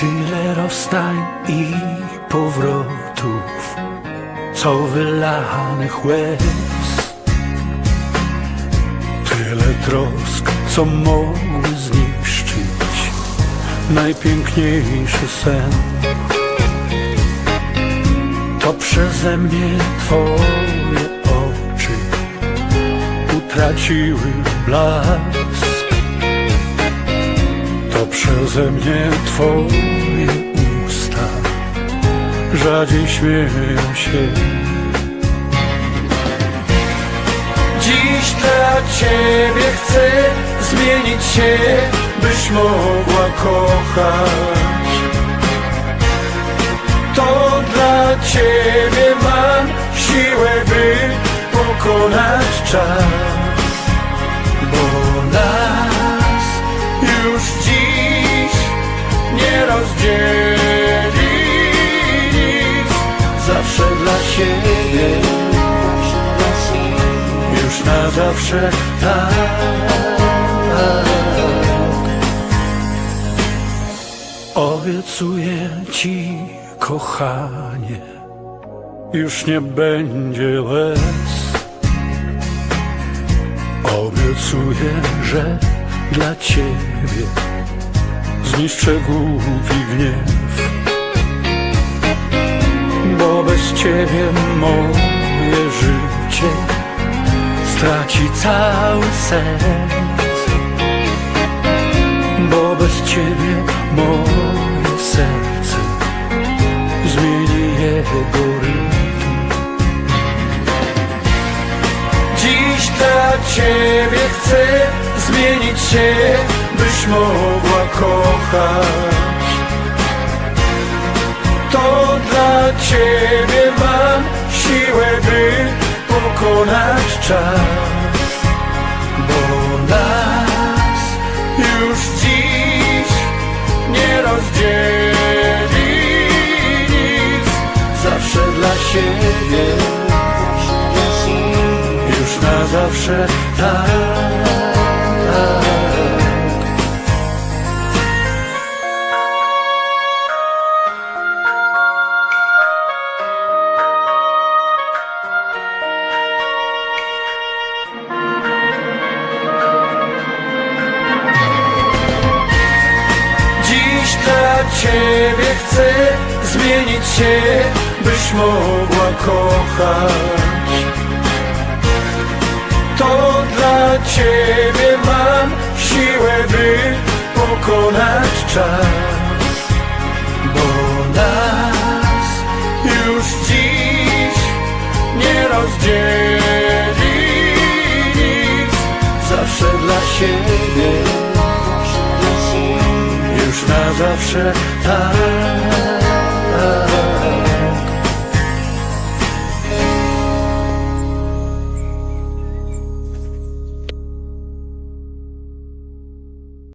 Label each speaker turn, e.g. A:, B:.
A: Tyle rozstań i powrotów, co wylanych łez. Tyle trosk, co mogły zniszczyć najpiękniejszy sen. To przeze mnie twoje oczy utraciły blask. Przeze mnie twoje usta rzadziej śmieją się. Dziś dla ciebie chcę zmienić się, byś mogła kochać. To dla ciebie mam siłę, by pokonać czas. Rozdzieli nic. Zawsze dla siebie, już na zawsze tak. Obiecuję ci, kochanie, już nie będzie łez. Obiecuję, że dla ciebie zniszczę głupi gniew. Bo bez ciebie moje życie straci cały sens. Bo bez ciebie moje serce zmieni jego rytm. Dziś dla ciebie chcę zmienić się, byś mogła kochać. To dla ciebie mam siłę, by pokonać czas. Bo nas już dziś nie rozdzieli nic. Zawsze dla siebie, już na zawsze tak. Ciebie chcę zmienić się, byś mogła kochać. To dla ciebie mam siłę, by pokonać czas. Bo nas już dziś nie rozdzieli nic. Zawsze dla siebie zawsze tak.